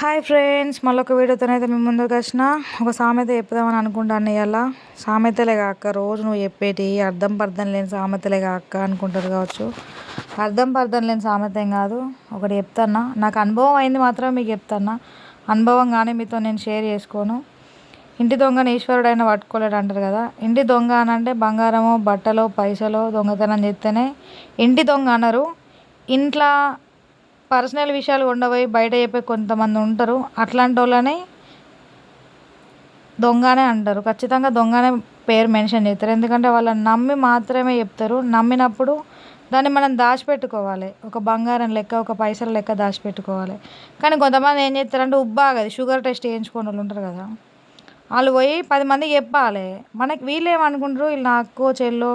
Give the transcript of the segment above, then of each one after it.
Hi friends మళ్ళీ ఒక వీడియోతోనైతే మేము ముందుకు వచ్చిన. ఒక సామెత చెప్దామని అనుకుంటాను ఇవాళ సామెతలే కాక రోజు నువ్వు చెప్పేటి అర్థం పర్థం లేని సామెతలే కాక అనుకుంటారు కావచ్చు. అర్థం పర్థం లేని సామెత ఏం కాదు. ఒకటి చెప్తాన్నా. నాకు అనుభవం అయింది మాత్రం మీకు చెప్తాన్నా. అనుభవం కానీ మీతో నేను షేర్ చేసుకోను. ఇంటి దొంగని ఈశ్వరుడైనా పట్టుకోలేడు అంటారు కదా. ఇంటి దొంగ అనంటే బంగారము బట్టలు పైసలు దొంగతనం చేస్తేనే ఇంటి దొంగ అనరు. ఇంట్లో పర్సనల్ విషయాలు ఉండబోయి బయట చెప్పే కొంతమంది ఉంటారు. అట్లాంటి వాళ్ళని దొంగనే అంటారు. ఖచ్చితంగా దొంగనే పేరు మెన్షన్ చేస్తారు. ఎందుకంటే వాళ్ళని నమ్మి మాత్రమే చెప్తారు. నమ్మినప్పుడు దాన్ని మనం దాచిపెట్టుకోవాలి. ఒక బంగారం లెక్క ఒక పైసల లెక్క దాచిపెట్టుకోవాలి. కానీ కొంతమంది ఏం చేస్తారంటే ఉబ్బాగది షుగర్ టెస్ట్ చేయించుకునే వాళ్ళు ఉంటారు కదా. వాళ్ళు పోయి పది మందికి చెప్పాలి. మనకి వీళ్ళు ఏమనుకుంటారు వీళ్ళు నాకు చెల్లో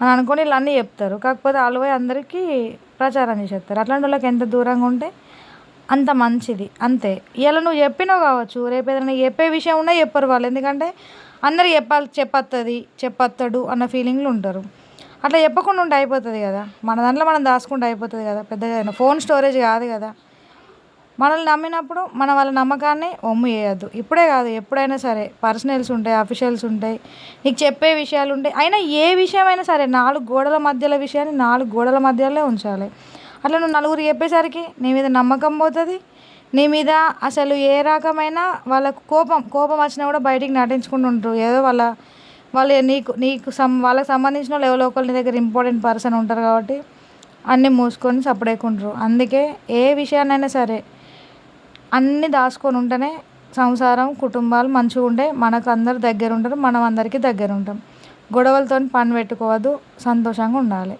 అని అనుకొని వీళ్ళు అన్నీ చెప్తారు. కాకపోతే వాళ్ళు పోయి అందరికీ ప్రచారం చేసేస్తారు. అట్లాంటి వాళ్ళకి ఎంత దూరంగా ఉంటే అంత మంచిది. అంతే. ఇలా నువ్వు చెప్పినావు కావచ్చు. రేపు ఏదైనా చెప్పే విషయం ఉన్నా చెప్పరు వాళ్ళు. ఎందుకంటే అందరికి చెప్పాలి చెప్పొస్తుంది చెప్పత్తడు అన్న ఫీలింగ్లు ఉంటారు. అట్లా చెప్పకుండా ఉంటే అయిపోతుంది కదా. మన దాంట్లో మనం దాచుకుంటే అయిపోతుంది కదా. పెద్దగా ఫోన్ స్టోరేజ్ కాదు కదా. మనల్ని నమ్మినప్పుడు మన వాళ్ళ నమ్మకాన్ని ఒమ్ము చేయొద్దు ఇప్పుడే కాదు ఎప్పుడైనా సరే. పర్సనల్స్ ఉంటాయి అఫీషియల్స్ ఉంటాయి. నీకు చెప్పే విషయాలు ఉంటాయి. అయినా ఏ విషయమైనా సరే నాలుగు గోడల మధ్యలో విషయాన్ని నాలుగు గోడల మధ్యలో ఉంచాలి. అట్లా నువ్వు నలుగురు చెప్పేసరికి నీ మీద నమ్మకం పోతుంది. నీ మీద అసలు ఏ రకమైన వాళ్ళకు కోపం కోపం వచ్చినా కూడా బయటికి నటించుకుంటూ ఉంటారు. ఏదో వాళ్ళ వాళ్ళు నీకు నీకు సం వాళ్ళకి సంబంధించిన వాళ్ళు ఎవరో ఒకరి దగ్గర ఇంపార్టెంట్ పర్సన్ ఉంటారు కాబట్టి అన్నీ మూసుకొని సపడేకుంటారు అందుకే ఏ విషయాన్నైనా సరే అన్నీ దాచుకొని ఉంటేనే సంసారం కుటుంబాలు మంచిగా ఉండే మనకు అందరు దగ్గర ఉంటారు మనం అందరికీ దగ్గర ఉంటాం గొడవలతో పని పెట్టుకోవద్దు సంతోషంగా ఉండాలి.